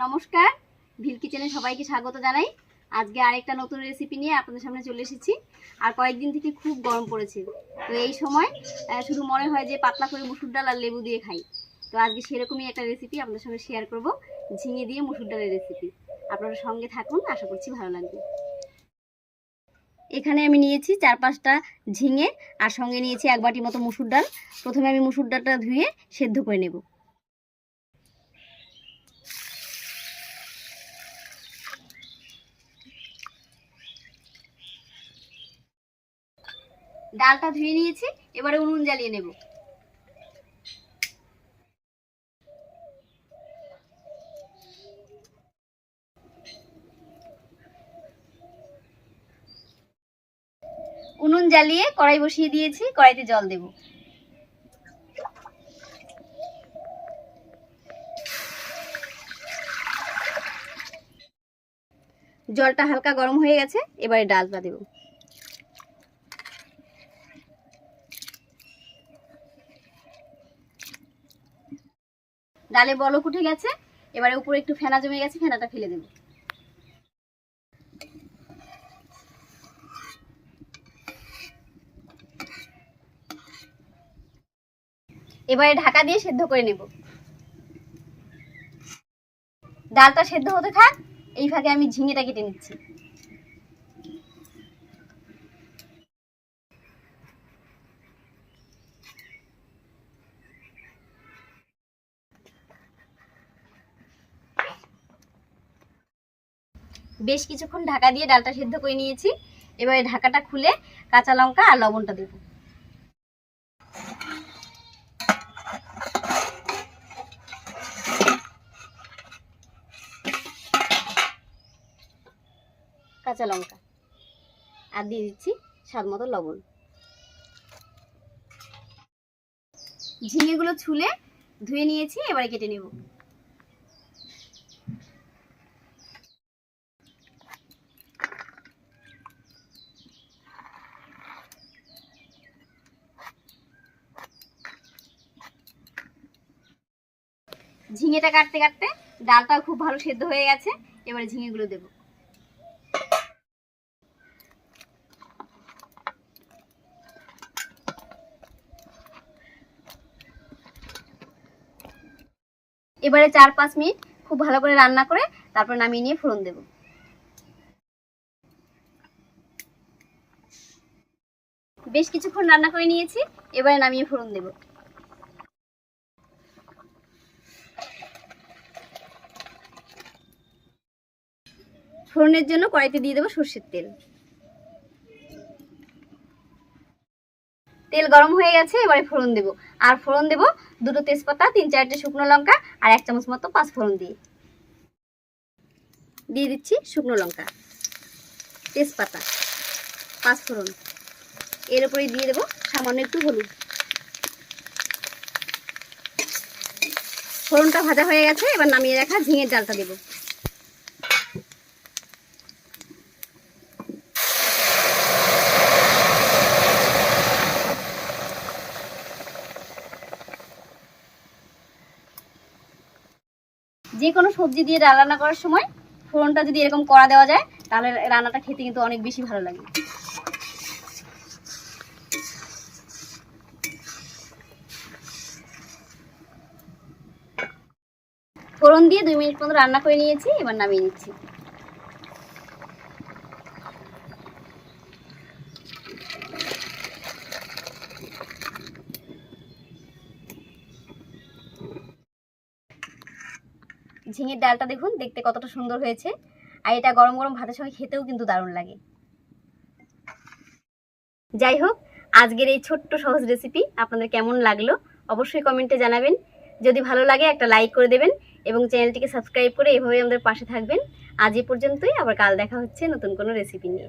নমস্কার। ভিল কিচেনে সবাইকে স্বাগত জানাই। আজকে আরেকটা নতুন রেসিপি নিয়ে আপনাদের সামনে চলে এসেছি। আর কয়েকদিন থেকে খুব গরম পড়েছে। তো এই সময় শুধু মনে হয় যে পাতলা করে মুসুর ডাল আর লেবু দিয়ে খাই। তো আজকে সেরকমই একটা রেসিপি আপনাদের সঙ্গে শেয়ার করব। ঝিঙে দিয়ে মুসুর ডালের রেসিপি আপনারা সঙ্গে থাকুন, আশা করছি ভালো লাগবে। এখানে আমি নিয়েছি চার পাঁচটা ঝিঙে, আর সঙ্গে নিয়েছি এক বাটি মতো মুসুর ডাল। প্রথমে আমি মুসুর ডালটা ধুয়ে সেদ্ধ করে নেব। ডালটা ধুয়ে নিয়েছি, এবারে উনুন জ্বালিয়ে নেব। উনুন জ্বালিয়ে কড়াই বসিয়ে দিয়েছি, কড়াইতে জল দেব। জলটা হালকা গরম হয়ে গেছে, এবারে ডালটা দেবো। ডালে বলক উঠে গেছে, এবারে উপরে একটু ফেনা জমে গেছে, ফেনাটা ফেলে দেব। এবারে ঢাকা দিয়ে সেদ্ধ করে নেব। ডালটা সেদ্ধ হতে থাক, এই ফাঁকে আমি ঝিঙেটা কেটে নিচ্ছি। বেশ কিছুক্ষণ ঢাকা দিয়ে ডালটা সেদ্ধ করে নিয়েছি। এবারে ঢাকাটা খুলে কাঁচা লঙ্কা আর লবণটা দেব। কাঁচা লঙ্কা। আর দিয়ে দিচ্ছি স্বাদ মতো লবণ। ঝিঙেগুলো ছুলে ধুয়ে নিয়েছি, এবারে কেটে নেব। ঝিঙেটা কাটতে কাটতে ডালটাও খুব ভালো সেদ্ধ হয়ে গেছে। এবারে ঝিঙেগুলো দেব। এবারে চার পাঁচ মিনিট খুব ভালো করে রান্না করে তারপর নামিয়ে নিয়ে ফোড়ন দেব। বেশ কিছুক্ষণ রান্না করে নিয়েছি, এবারে নামিয়ে ফোড়ন দেবো। ফোড়নের জন্য কড়াইতে দিয়ে দেবো সর্ষের তেল। তেল গরম হয়ে গেছে, এবারে ফোড়ন দেবো। আর ফোড়ন দেবো দুটো তেজপাতা, তিন চারটে শুকনো লঙ্কা আর এক চামচ মতো পাঁচ ফোড়ন দিয়ে। দিয়ে দিচ্ছি শুকনো লঙ্কা, তেজপাতা, পাঁচ ফোড়ন। এর উপরে দিয়ে দেবো সামান্য একটু হলুদ। ফোড়নটা ভাজা হয়ে গেছে, এবার নামিয়ে রাখা ঝিঙের ডালটা দেবো। যে কোনো সবজি দিয়ে ডাল রান্না করার সময় ফোড়নটা যদি এরকম করা দেওয়া যায়, তাহলে রান্নাটা খেতে কিন্তু অনেক বেশি ভালো লাগে। ফোড়ন দিয়ে দুই মিনিট মতো রান্না করে নিয়েছি, এবার নামিয়ে নিচ্ছি। ঝিঙের ডালটা দেখুন, দেখতে কতটা সুন্দর হয়েছে। আর এটা গরম গরম ভাতের সঙ্গে খেতেও কিন্তু দারুণ লাগে। যাই হোক, আজকের এই ছোট্ট সহজ রেসিপি আপনাদের কেমন লাগল অবশ্যই কমেন্টে জানাবেন। যদি ভালো লাগে, একটা লাইক করে দেবেন এবং চ্যানেলটিকে সাবস্ক্রাইব করে এভাবে আমাদের পাশে থাকবেন। আজ এ পর্যন্তই, আবার কাল দেখা হচ্ছে নতুন কোনো রেসিপি নিয়ে।